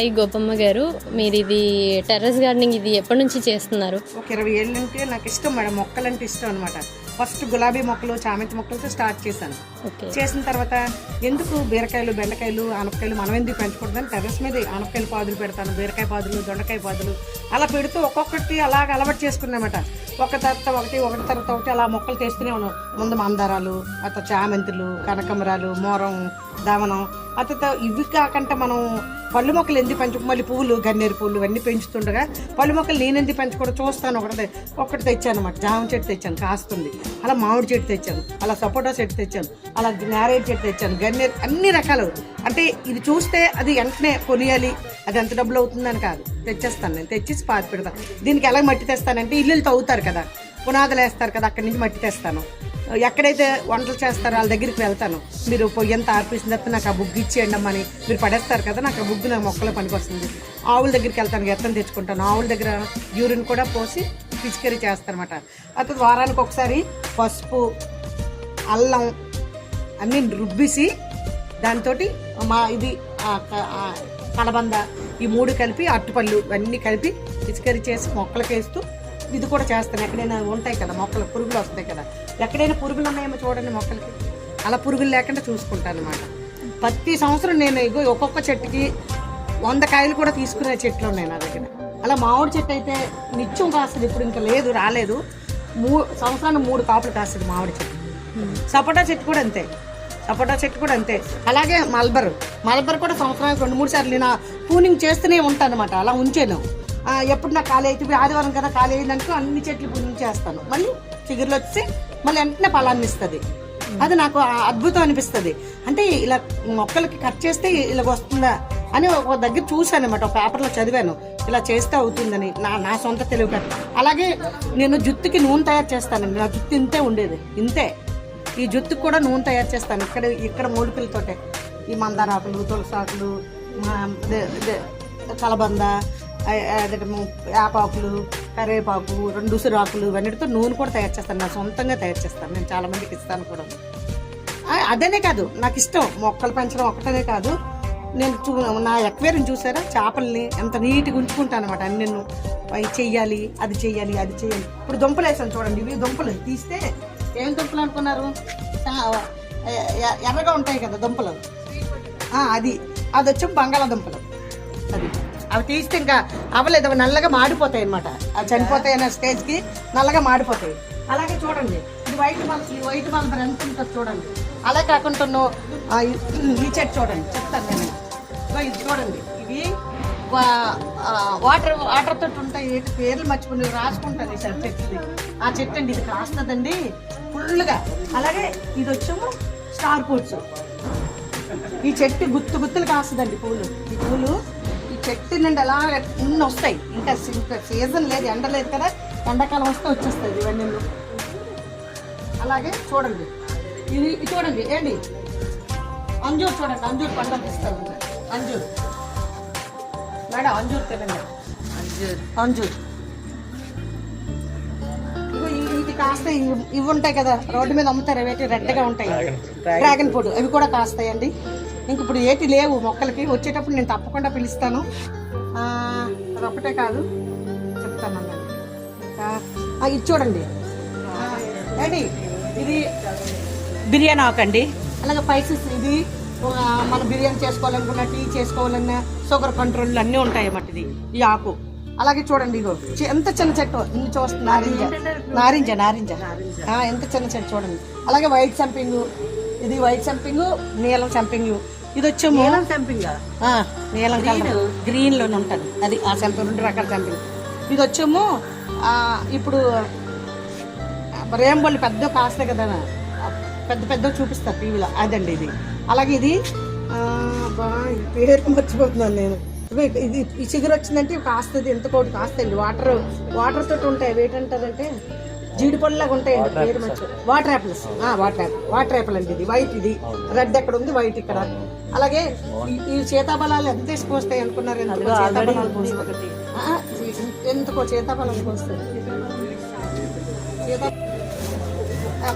Hi Gopamma గారు మీరు ఇది టెర్రస్ గార్డెనింగ్ ఇది ఎప్పటి నుంచి చేస్తున్నారు? ఒక ఇరవై ఏళ్ళ నుండి నాకు ఇష్టం మేడం మొక్కలంటే ఇష్టం అనమాట ఫస్ట్ గులాబీ మొక్కలు చామంతి మొక్కలతో స్టార్ట్ చేశాను. చేసిన తర్వాత ఎందుకు బీరకాయలు బెండకాయలు ఆనపకాయలు మనం ఎందుకు పెంచకూడదని టెర్రస్ మీద ఆనపకాయలు పాదులు పెడతాను బీరకాయ పాదులు దొండకాయ పాదులు అలా పెడుతూ ఒక్కొక్కటి అలాగ అలవాటు చేసుకున్నామట ఒక తర్వాత ఒకటి ఒకటి తర్వాత ఒకటి అలా మొక్కలు తెస్తూనే ఉన్నాం. ముందు మందారాలు అత చామంతులు కనకమరాలు మోరం దావనం ఆ ఇవి కాకుండా మనం పళ్ళు మొక్కలు ఎందుకు పెంచు మళ్ళీ పువ్వులు గన్నేరు పువ్వులు ఇవన్నీ పెంచుతుండగా పళ్ళు మొక్కలు నేను ఎందుకు పెంచకూడదు చూస్తాను. ఒకటి ఒకటి తెచ్చాను అనమాట జామ చెట్టు తెచ్చాను కాస్తుంది. అలా మామిడి చెట్టు తెచ్చాను అలా సపోటా చెట్టు తెచ్చాను అలా నేరేడు చెట్టు తెచ్చాను గన్నేరు అన్ని రకాలు. అంటే ఇది చూస్తే అది వెంటనే కొనియాలి. అది ఎంత డబ్బులు అవుతుందని కాదు. తెచ్చేస్తాను నేను. తెచ్చేసి పాతి పెడతాను దీనికి ఎలా మట్టి తెస్తానంటే ఇల్లులు తవ్వుతారు కదా. పునాదులు వేస్తారు కదా అక్కడి నుంచి మట్టి తెస్తాను. ఎక్కడైతే వంటలు చేస్తారో వాళ్ళ దగ్గరికి వెళ్తాను. మీరు పొయ్యి ఎంత ఆర్పేసిన తర్వాత నాకు ఆ బుగ్గు ఇచ్చేయండి అమ్మని మీరు పడేస్తారు కదా నాకు ఆ బుగ్గు నా మొక్కలో పనికొస్తుంది. ఆవుల దగ్గరికి వెళ్తాను ఎత్తని తెచ్చుకుంటాను. ఆవుల దగ్గర యూరిన్ కూడా పోసి పిచికరీ చేస్తారనమాట తర్వాత వారానికి ఒకసారి పసుపు అల్లం అన్నీ రుబ్బిసి దాంతో మా ఇది కలబంద ఈ మూడు కలిపి అట్టుపళ్ళు ఇవన్నీ కలిపి పిచికరీ చేసి మొక్కలకేస్తూ ఇది కూడా చేస్తాను. ఎక్కడైనా ఉంటాయి కదా మొక్కలు పురుగులు వస్తాయి కదా. ఎక్కడైనా పురుగులు ఉన్నాయేమో చూడండి మొక్కలకి. అలా పురుగులు లేకుండా చూసుకుంటాను అనమాట ప్రతి సంవత్సరం నేను ఇగో ఒక్కొక్క చెట్టుకి వంద కాయలు కూడా తీసుకునే చెట్లు ఉన్నాయి నా దగ్గర. అలా మామిడి చెట్టు అయితే నిత్యం కాస్తుంది ఇప్పుడు ఇంకా లేదు రాలేదు. మూ సంవత్సరానికి మూడు కాపులు కాస్తుంది మామిడి చెట్టు. సపోటా చెట్టు కూడా అంతే. సపోటా చెట్టు కూడా అంతే. అలాగే మల్బర్. మల్బర్ కూడా సంవత్సరానికి రెండు మూడు సార్లు నేను పూనింగ్ చేస్తూనే ఉంటాను అనమాట అలా ఉంచాను. ఎప్పుడు నా ఖాళీ అయితే ఇప్పుడు ఆదివారం కదా ఖాళీ అయిందనుకో అన్ని చెట్లు పూనింగ్ మళ్ళీ చిగురులు వచ్చి మళ్ళీ వెంటనే ఫలాన్ని ఇస్తుంది. అది నాకు అద్భుతం అనిపిస్తుంది. అంటే ఇలా మొక్కలకి కట్ చేస్తే ఇలా వస్తుందా అని ఒక దగ్గర చూశాను అనమాట ఒక పేపర్లో చదివాను. ఇలా చేస్తే అవుతుందని. నా నా సొంత తెలివి అలాగే నేను జుత్తుకి నూనె తయారు చేస్తానండి. నా జుత్తు ఇంతే ఉండేది. ఇంతే. ఈ జుత్తుకు కూడా నూనె తయారు చేస్తాను. ఇక్కడ ఇక్కడ మూలికలతోటే. ఈ మందారాకులు తులసాకులు కలబంద యాపాకులు వేపాకులు కరివేపాకు రెండు ఉసిరాకులు ఇవన్నిటితో నూనె కూడా తయారు చేస్తాను. నా సొంతంగా తయారు చేస్తాను. నేను చాలా మందికి ఇస్తాను కూడా. అదనే కాదు. నాకు ఇష్టం. మొక్కలు పెంచడం ఒక్కటనే కాదు. నేను చూ నా ఎక్వేరియం చూసారా? చేపల్ని ఎంత నీట్గా ఉంచుకుంటాను అనమాట అన్ని నేను అవి చెయ్యాలి అది చెయ్యాలి అది చెయ్యాలి. ఇప్పుడు దుంపలు వేసాను చూడండి. ఇవి దుంపలు. తీస్తే ఏం దుంపలు అనుకున్నారు? ఎర్రగా ఉంటాయి కదా దుంపలు. అది అది. వచ్చి బంగాళాదుంపలు. అది. అవి తీస్తే ఇంకా అవ్వలేదు అవి నల్లగా మాడిపోతాయి అనమాట అవి చనిపోతాయి అనే స్టేజ్కి నల్లగా మాడిపోతాయి. అలాగే చూడండి ఇది వైట్ మల్స్ ఈ వైట్ మల్బర్ ఎంత ఉంటుంది చూడండి. అలా కాకుండా ఈ- చెట్టు చూడండి చెప్తాను నేను. ఇది చూడండి ఇవి వా- వాటర్ వాటర్ తోటి ఉంటాయి ఏంటి పేర్లు మర్చిపోయి రాసుకుంటాను ఈ చెట్టు ఆ చెట్టు అండి ఇది కాస్తుందండి ఫుల్గా అలాగే ఇది వచ్చాము స్టార్ ఫ్రూట్స్ ఈ చెట్టు గుత్తు గుత్తులు కాస్తుందండి పూలు. ఈ పూలు చెట్టు నుండి అలా ఇన్ని వస్తాయి. ఇంకా సీజన్ లేదు ఎండ లేదు కదా ఎండాకాలం వస్తే వచ్చేస్తుంది ఇవన్నీ అలాగే చూడండి. ఇది చూడండి ఏంటి? అంజూర్ చూడండి అంజూర్ పండ్లు ఇస్తాను అంజూర్. మేడం అంజూర్ తినండి. అంజూర్. ఇది కాస్త ఇవి- ఇవి ఉంటాయి కదా రోడ్డు మీద అమ్ముతారు అవి రెడ్గా ఉంటాయి. Dragon fruit. అవి కూడా కాస్తాయండి. ఇంక ఇప్పుడు ఏటి లేవు మొక్కలకి. వచ్చేటప్పుడు నేను తప్పకుండా పిలుస్తాను. ఆ, అదొక్కటే కాదు చెప్తాను ఆ, ఇది చూడండి. ఏంటి? ఇది బిర్యానీ ఆకండి. అలాగే స్పైసెస్ ఇది. మనం బిర్యానీ చేసుకోవాలనుకున్న టీ చేసుకోవాలన్నా షుగర్ కంట్రోల్ అన్నీ ఉంటాయి అన్నమాట ఇది ఈ ఆకు. అలాగే చూడండి ఇగో ఎంత చిన్న చెట్టు? ఇన్ని చూస్తుంది నారింజ. నారింజ నారింజ. ఎంత చిన్న చెట్టు చూడండి. అలాగే వైట్ సంపింగ్. ఇది వైట్ సంపింగ్ నీలం సంపింగ్. ఇది వచ్చేమో నీలం కలర్. గ్రీన్లోనే ఉంటుంది. అది ఆ సంపింగ్ రెండు రకాల సంపింగ్. ఇది వచ్చేమో ఆ, ఇప్పుడు రేంబోళ్ళు పెద్ద కాస్తాయి కదా పెద్ద పెద్ద చూపిస్తారు టీవీలో. అదండి ఇది. అలాగే ఇది పేరు మర్చిపోతున్నాను నేను. ఇది- ఈ చిగురు వచ్చిందంటే కాస్తుంది ఎంత కోటి కాస్తాయండి. వాటర్ వాటర్ తోటి ఉంటాయి. ఏంటంటారంటే జీడిపళ్ళలాగా ఉంటాయండి పేరు మర్చి water apples water apple water apple అండి ఇది. వైట్ ఇది. రెడ్ ఎక్కడ ఉంది? వైట్ ఇక్కడ. అలాగే ఈ- ఈ సీతాఫలాలు ఎంత తీసుకొస్తాయి అనుకున్నారు? ఎందుకో సీతాఫలాలు పోస్తాయి. ఆ, ఎందుకో సీతాఫలాలు పోస్తాయి సీతా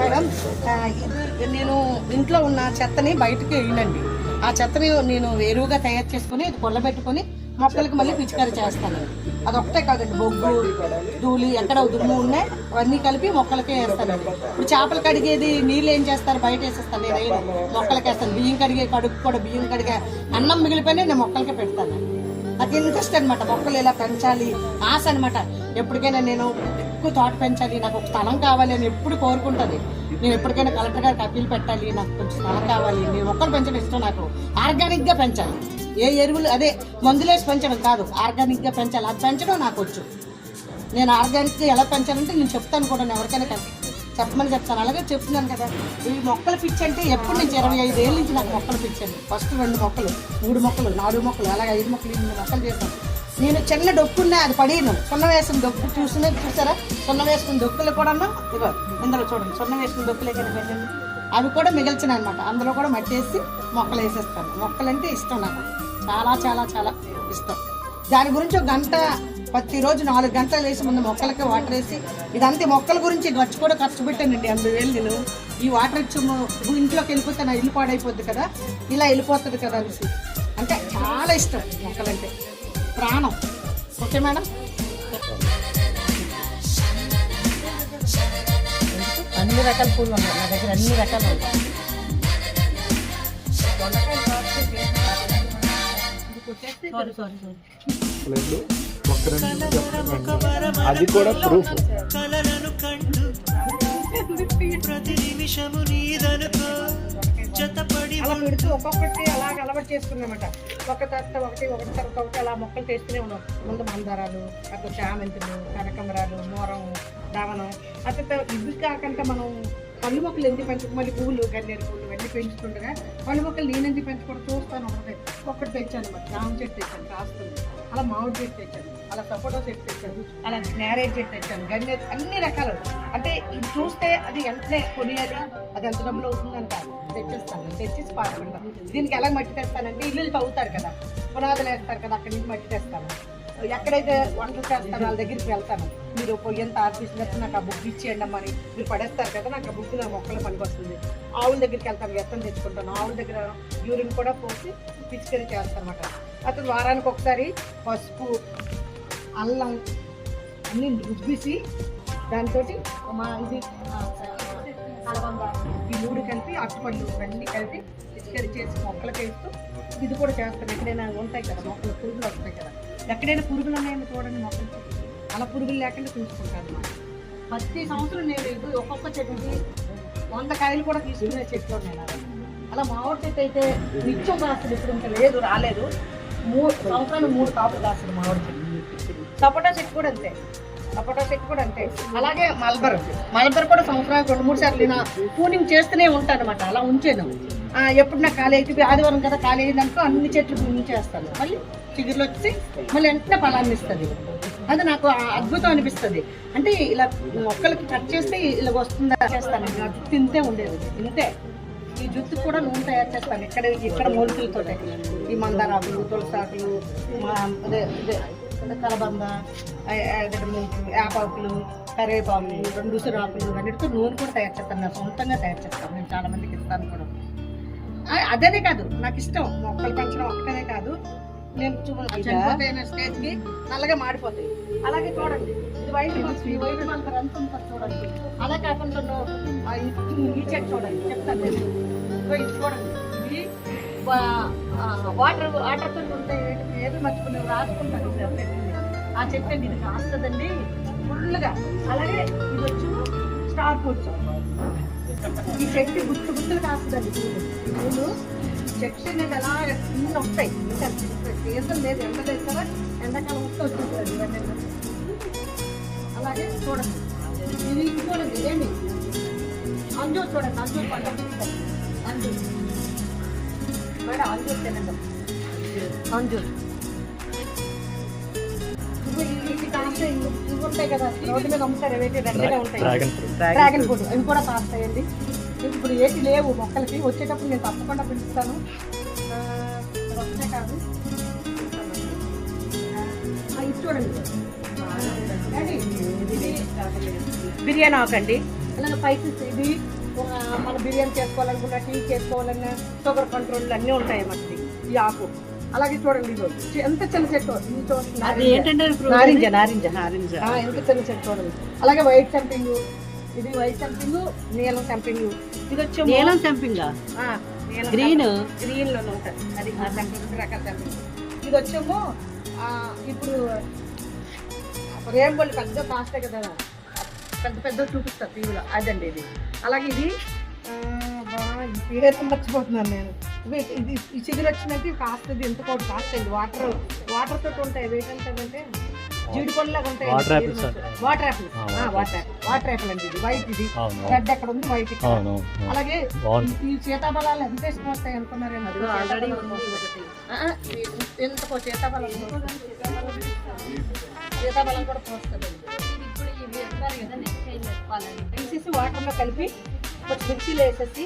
మేడం నేను ఇంట్లో ఉన్న చెత్తని బయటకి వేయనండి. ఆ చెత్తని నేను ఎరువుగా తయారు చేసుకుని ఇది మొక్కలకి మళ్ళీ పిచికారీ చేస్తాను. అదొక్కటే కాదండి బొగ్గు ధూళి ఎక్కడ దుమ్ము ఉన్నాయి అవన్నీ కలిపి మొక్కలకే వేస్తానండి. ఇప్పుడు చేపలు కడిగేది నీళ్ళు ఏం చేస్తారు? బయట వేసేస్తాను నేను మొక్కలకి వేస్తాను. బియ్యం కడిగే కడుపు కూడా బియ్యం కడిగే అన్నం మిగిలిపోయినా నేను మొక్కలకే పెడతాను. నాకు ఇంట్రెస్ట్ అనమాట మొక్కలు ఇలా పెంచాలి? ఆశ అనమాట ఎప్పటికైనా నేను ఎక్కువ తోట పెంచాలి. నాకు ఒక స్థలం కావాలి అని ఎప్పుడు కోరుకుంటుంది. నేను ఎప్పటికైనా కలెక్టర్ గారికి అప్పీల్ పెట్టాలి. నాకు కొంచెం స్థలం కావాలి. నేను మొక్కలు పెంచడం ఇష్టం నాకు. ఆర్గానిక్గా పెంచాలి. ఏ ఎరువులు అదే మందులేసి పెంచడం కాదు. ఆర్గానిక్గా పెంచాలి. అది పెంచడం నాకు వచ్చు. నేను ఆర్గానిక్గా ఎలా పెంచాలంటే నేను చెప్తాను కూడా. నేను ఎవరికైనా చెప్పమని చెప్తాను. అలాగే చెప్తున్నాను కదా. ఈ మొక్కల పిచ్చి అంటే ఎప్పటి నుంచి? ఇరవై ఐదు ఏళ్ళ నుంచి నాకు మొక్కలు పిచ్చండి ఫస్ట్ రెండు మొక్కలు మూడు మొక్కలు నాలుగు మొక్కలు అలాగే ఐదు మొక్కలు ఎనిమిది మొక్కలు చేశాను. నేను చిన్న డొక్కున్నా అది పడిను సున్న వేసిన డొక్కు చూసిన చూసారా? సున్న వేసుకున్న డొక్కులు కూడా ఇగో ఇందులో చూడండి. సున్న వేసుకున్న డొక్కులే కనిపించండి అవి కూడా మిగిల్చిన అనమాట అందులో కూడా మట్టి వేసి మొక్కలు వేసేస్తాను. మొక్కలంటే ఇష్టం నాకు. చాలా చాలా చాలా ఇష్టం. దాని గురించి ఒక గంట ప్రతిరోజు నాలుగు గంటలు వేసి ముందు మొక్కలకి వాటర్ వేసి ఇదంతా మొక్కల గురించి ఖర్చు కూడా ఖర్చు పెట్టానండి. ఎనభై వేలు నేను. ఈ వాటర్ ఇచ్చి ఇంట్లోకి వెళ్ళిపోతే నా ఇల్లు పాడైపోద్ది కదా? ఇలా వెళ్ళిపోతుంది కదా అనేసి. అంటే చాలా ఇష్టం మొక్కలంటే. ప్రాణం. Okay madam? అన్ని రకాల పూలు ఉన్నాయి. నా దగ్గర అన్ని రకాలు ఉన్నాయి. Sorry sorry sorry. లేదు. ఒక్క రెండు నిమిషాలు చెప్పండి. అది కూడా ప్రూఫ్ కలలను కండు. ప్రతి నిమిషము నీదనుకో. జతపడి అలా పెడుతూ ఒక్కొక్కటి అలా అలవాటు చేసుకున్నామట. ఒక తర్వాత ఒకటి ఒకటి తర్వాత ఒకటి అలా మొక్కలు చేస్తూనే ఉన్నాం. ముందు మందారాలు అట్లా చామంతులు కనకంబరాలు మోరం దావనం అట్లా ఇవి కాకుండా మనం పళ్ళు మొక్కలు ఎందుకు పెంచుకు మళ్ళీ పువ్వులు గన్నేరు పువ్వులు ఇవన్నీ పెంచుతుండగా పళ్ళు మొక్కలు నేను ఎందుకు పెంచుకోవడం చూస్తాను ఒకటి. ఒక్కటి తెచ్చాను అనమాట జామ చెట్టు తెచ్చాను కాస్తుంది అలా మామిడి చెట్టు తెచ్చాను అలా సపోటా చెట్టు తెచ్చాను అలా నేరేడు చెట్టు తెచ్చాను గన్నేరు అన్ని రకాలు. అంటే ఇది చూస్తే అది వెంటనే కొనియాలి అది ఎంత డబ్బులు అవుతుందని కాదు. తెచ్చేస్తాను తెచ్చేసి పాడుకుంటాను దీనికి ఎలా మట్టి తెస్తానంటే ఇల్లు తవ్వుతారు కదా పునాదులు వేస్తారు కదా అక్కడి నుంచి మట్టి తెస్తాను. ఎక్కడైతే వంటలు చేస్తారో వాళ్ళ దగ్గరికి వెళ్తాను. మీరు పొయ్యంత ఆర్పిస్తున్నట్టు నాకు ఆ బుక్ ఇచ్చేయండి అమ్మని మీరు పడేస్తారు కదా నాకు ఆ బుక్ నా మొక్కల పనికి వస్తుంది ఆవుల దగ్గరికి వెళ్తాను ఎత్తం తెచ్చుకుంటాను. ఆవుల దగ్గర యూరిన్ కూడా పోసి పిచికరీ చేస్తాను అన్నమాట అతను వారానికి ఒకసారి పసుపు అల్లం అన్ని రుబ్బిసి దాంతో మా ఇది ఈ మూడు కలిపి అట్టుపళ్ళు ఇవన్నీ కలిపి పిచికరీ చేసి మొక్కలకి వేస్తూ ఇది కూడా చేస్తాను ఎక్కడైనా ఉంటాయి కదా మొక్కలు పురుగులు వస్తాయి కదా. ఎక్కడైనా పురుగులు ఉన్నాయని చూడండి మొక్కలు. అలా పురుగులు లేకుండా చూసుకుంటాను అన్నమాట. ప్రతి సంవత్సరం నేను ఇది ఒక్కొక్క చెట్టుకి వంద కాయలు కూడా తీసుకునే చెట్లు ఉన్నాయి అలా మామిడి చెట్టు అయితే నిత్యం కాస్తుంది ఇప్పుడు ఇంకా లేదు రాలేదు. మూడు సంవత్సరాలు మూడు కాపులు కాస్తుంది మామిడి చెట్టు సపోటా చెట్టు కూడా అంతే. సపోటా చెట్టు కూడా అంతే. అలాగే మల్బర్. మల్బర్ కూడా సంవత్సరానికి రెండు మూడు సార్లు నేను పూనింగ్ చేస్తూనే ఉంటాను అనమాట అలా ఉంచాను. ఎప్పుడు నాకు ఖాళీ అయితే ఆదివారం కదా ఖాళీ అయిందనుకో అన్ని చెట్లు పూనించేస్తాను మళ్ళీ చిగురులు వచ్చి మళ్ళీ వెంటనే ఫలాన్ని ఇస్తుంది. అది నాకు అద్భుతం అనిపిస్తుంది. అంటే ఇలా మొక్కలకి కట్ చేస్తే ఇలా వస్తుందా చేస్తాను. తింటే ఇంతే ఉండేది. ఇంతే ఈ జుత్తు కూడా నూనె తయారు చేస్తాను. ఇక్కడ ఇక్కడ మూలికలతో ఈ మందారాకులు తులసాకులు తులసి ఆకులు అదే కలబంద యాపాకులు కరివేపాకులు రెండు ఉసిరాకులు అన్నిటితో నూనె కూడా తయారు చేస్తాను. నా సొంతంగా తయారు చేస్తాను. నేను చాలా మందికి ఇస్తాను కూడా. అదనే అదేనే కాదు. నాకు ఇష్టం. మొక్కలు పెంచడం ఒక్కటే కాదు. నేను చనిపోతాయిన స్టేజ్కి నల్లగా మాడిపోతాయి. అలాగే చూడండి. ఇది వైట్ ఈ వైట్ మల్స్ ఎంత ఉంటుంది చూడండి. అలా కాకుండా ఈ- చెట్టు చూడండి. చెప్తాను నేను. ఇది చూడండి. ఇది వాటర్ వాటర్తో ఉంటాయి ఏది మర్చిపోయి రాసుకుంటాను ఆ చెట్టు అండి ఇది కాస్తుందండి. ఫుల్గా. అలాగే ఇది వచ్చి స్టార్ ఫ్రూట్స్ ఈ చెట్టు గుత్తు గుత్తులు కాస్తుందండి. పూలు. చెట్టు అనేది ఎలా ఇన్ని వస్తాయి. ఇంకా సీజన్ లేదు. ఎండ లేదు కదా ఎండాకాలం వస్తే ఇవన్నీ అలాగే చూడండి. ఇది చూడండి ఇదేంటి? అంజూర్ చూడండి అంజూర్ పంట. అంజూర్. మేడం అంజూర్ తినండి. అంజూర్. ఇవి ఇవి ఇవి ఇవి ఉంటాయి కదా రోడ్డు మీద అమ్ముతారు ఏవైతే రెడ్గా ఉంటాయి. డ్రాగన్ ఫ్రూట్ అవి కూడా కాస్తాయండి. ఇప్పుడు ఏటి లేవు మొక్కలకి. వచ్చేటప్పుడు నేను తప్పకుండా పిలుస్తాను. వస్తే కాదు. ఇది చూడండి. బిర్యానీ ఆకండి. అలాగే పైకి ఇది. మన బిర్యానీ చేసుకోవాలనుకున్నా టీ చేసుకోవాలన్నా షుగర్ కంట్రోల్ అన్నీ ఉంటాయి మనకి ఈ ఆకు. అలాగే చూడండి ఇది. ఎంత చిన్న చెట్టు. నారింజ నారింజ. నారింజ. ఎంత చిన్న చెట్టు చూడండి. అలాగే వైట్ సంపింగ్ ఇది వైట్ సంపింగ్ నీలం సంపింగ్ ఇది వచ్చి నీలం సంపింగా గ్రీన్ గ్రీన్లోనే ఉంటుంది. అది సంపింగ్ రకాల సంపింగ్ ఇది వచ్చేమో ఇప్పుడు రేంబోళ్ళు పెద్ద కాస్టే కదా. పెద్ద పెద్ద చూపిస్తారు టీవీలో. అదండి ఇది. అలాగే ఇది పేరు మర్చిపోతున్నాను నేను. ఇది చిగురు వచ్చినట్టు ఇది కాస్తుంది ఎంత కోటి కాస్తుంది వాటర్ వాటర్ తోటి ఉంటాయి. వేటంటే జీడి పళ్ళలాగా ఉంటాయి. Water apple water apple water apple అండి ఇది. వైట్ ఇది. రెడ్ ఉంది? వైట్ అలాగే ఈ సీతాఫలాలు ఎంత ఇష్టం వస్తాయి అనుకున్నారేమో అది ఆల్రెడీ ఎంతకో సీతాఫలం సీతాఫలం. కూడా పోస్తుంది. ఇప్పుడు ఇవి వేస్తారు కదా నెక్స్ట్ ఏం చెప్పాలంటే తీసేసి వాటర్లో కలిపి కొంచెం మిక్సీలో వేసేసి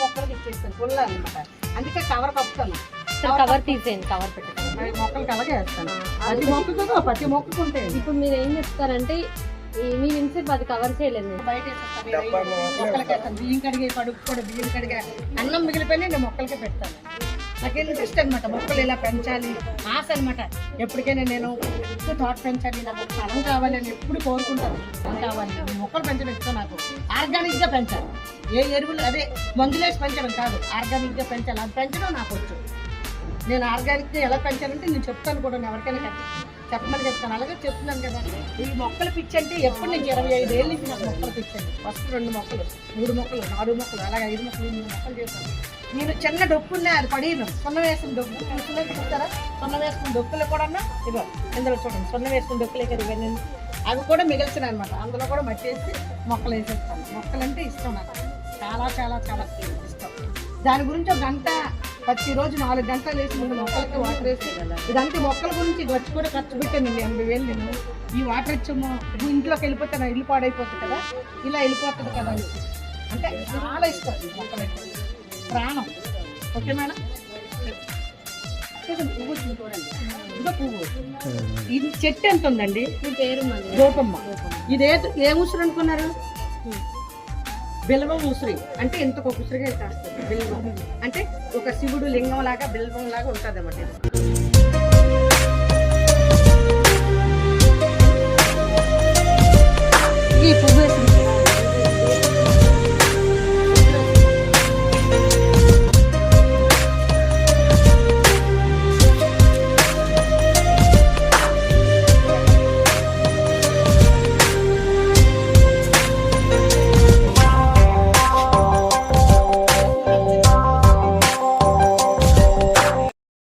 మొక్కలకి ఇచ్చేస్తాను. పుల్ల అనమాట అందుకే కవర్ కప్పుతాను కవర్ తీసేయండి కవర్ పెట్టండి మొక్కలకి అలాగే వేస్తాను ప్రతి మొక్కకు ప్రతి మొక్కకు ఉంటాయి. ఇప్పుడు మీరు ఏం చెప్తారంటే ఈ- మీరు ఇంతసేపు అది కవర్ చేయలేదు నేను. బయట మొక్కలకి వేస్తాను బియ్యం కడిగే కడుగు కూడా బియ్యం కడిగే అన్నం మిగిలిపోయి నేను మొక్కలకి పెడతాను. నాకు ఇంట్రెస్ట్ అనమాట మొక్కలు ఇలా పెంచాలి ఆశ అనమాట ఎప్పటికైనా నేను ఎక్కువ తోట పెంచాలి నాకు స్థలం కావాలి అని ఎప్పుడు కోరుకుంటాను. స్థలం కావాలి. మొక్కలు పెంచడం ఇష్టం నాకు. ఆర్గానిక్గా పెంచాలి. ఏ ఎరువులు అదే మందులేసి పెంచడం కాదు. ఆర్గానిక్గా పెంచాలి. అది పెంచడం నాకు వచ్చు. నేను ఆర్గానిక్ ఎలా పెంచాలంటే నేను చెప్తాను కూడా ఎవరికైనా చెప్ప- చెప్పమని చెప్తాను. అలాగే చెప్తున్నాను కదా ఈ మొక్కలు పిచ్చి అంటే ఎప్పటి నుంచి ఇరవై ఐదు ఏళ్ళ నుంచి నాకు మొక్కలు పిచ్చండి ఫస్ట్ రెండు మొక్కలు మూడు మొక్కలు నాలుగు మొక్కలు అలాగే ఐదు మొక్కలు మూడు మొక్కలు చేశాను. నేను చిన్న డొక్కున్నా అది పడిను సొన్న వేసిన డొక్కు చూసినా చూస్తారా? సొన్న వేసుకున్న డొక్కులు కూడా ఇదో ఇందులో చూడండి. సొన్న వేసుకున్న డొక్కులే కదా ఇవన్నీ. అవి కూడా మిగిల్చిన అనమాట అందులో కూడా మట్టేసి మొక్కలు వేసేస్తాను. మొక్కలంటే ఇష్టం నాకు. చాలా చాలా చాలా ఇష్టం. దాని గురించి ఒక గంట ప్రతిరోజు నాలుగు గంటలు వేసి ముందు మొక్కలకి వాటర్ వేసి ఇదంతా మొక్కల గురించి వచ్చి కూడా ఖర్చు పెట్టాను నేను ఎనభై వేలు నేను. ఈ వాటర్ ఇచ్చాము ఇంట్లోకి వెళ్ళిపోతే నా ఇల్లు పాడైపోతుంది కదా? ఇలా వెళ్ళిపోతుంది కదా. అంటే చాలా ఇష్టం మొక్కలంటే ప్రాణం. Okay madam? పువ్వు చూడండి. ఇదో పువ్వు. ఇది చెట్టు ఎంత ఉందండి? పేరు గోపమ్మ. ఇది ఏ ఏ ఉసిరి అనుకున్నారు? బిల్వం ఉసిరి. అంటే ఇంత ఒక ఉసిరిగా కాస్తుంది బిల్వం? అంటే ఒక శివుడు లింగం లాగా బిల్వం లాగా ఉంటుంది అన్నమాట